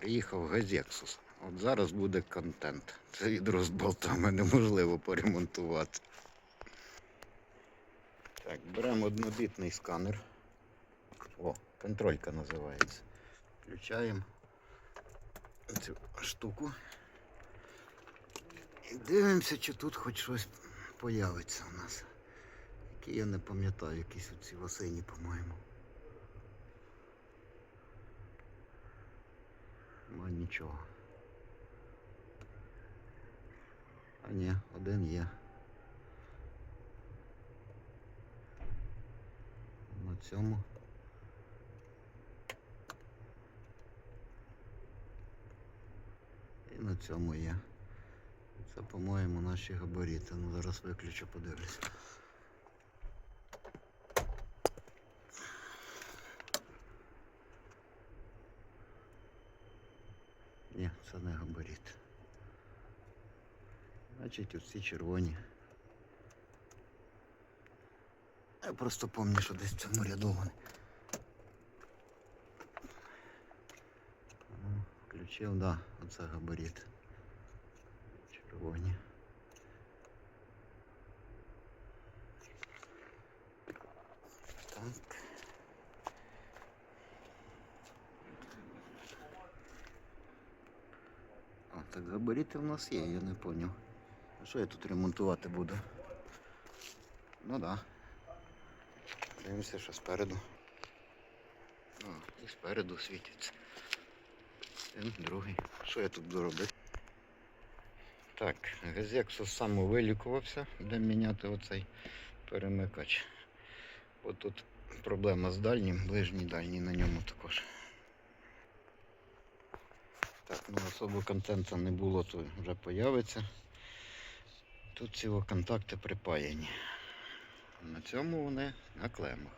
Приїхав Газексус. От зараз буде контент. Це відро з болтами неможливо поремонтувати. Так, беремо однобітний сканер. О, контролька називається. Включаємо цю штуку. І дивимося, чи тут хоч щось появиться у нас. Які я не пам'ятаю, якісь оці осені, по-моєму. Нічого. А ні, один є. На цьому. І на цьому є. Це, по-моєму, наші габарити. Ну, зараз виключу, подивлюсь. Ні, це не габарит. Значить, оці червоні. Я просто пам'ятаю, що десь в цьому ряду вони. Включив, да, оце габарит. Червоні. Так. А, так габарити в нас є, я не поняв. А що я тут ремонтувати буду? Ну да. Дивимося, що спереду. О, і спереду світиться. Один, другий. Що я тут буду робити? Так, Газексус самовилікувався, будемо міняти оцей перемикач. От тут проблема з дальнім, ближній дальній на ньому також. Так, ну особо контенту не було, то вже появиться. Тут ці контакти припаяні. На цьому вони на клемах.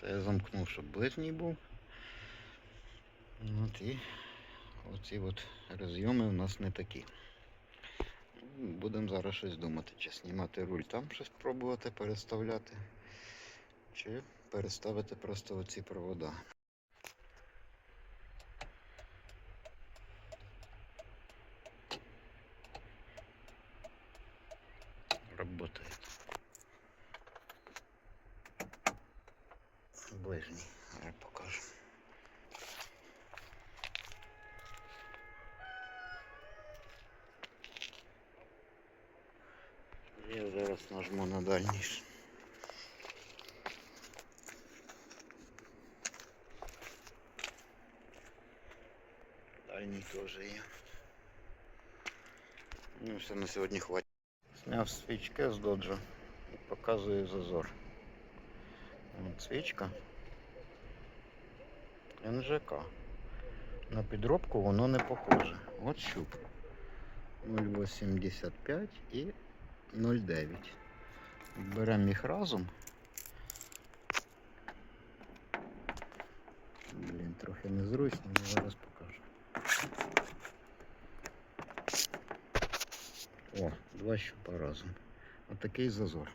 Це я замкнув, щоб ближній був. От і оці от розйоми у нас не такі. Будемо зараз щось думати, чи знімати руль там щось пробувати переставляти, чи переставити просто оці провода. Ближній, я покажу. Я зараз нажму на дальній. ж. Дальній теж є. Ну, все на сьогодні хватить. Зняв свічки з доджа і показую зазор. От свічка. НЖК. На підробку воно не похоже. От щуп. 0,85 і 0,9. Беремо їх разом. Блін, трохи незручно, але зараз покажу. О, два щупа разом. Отакий зазор.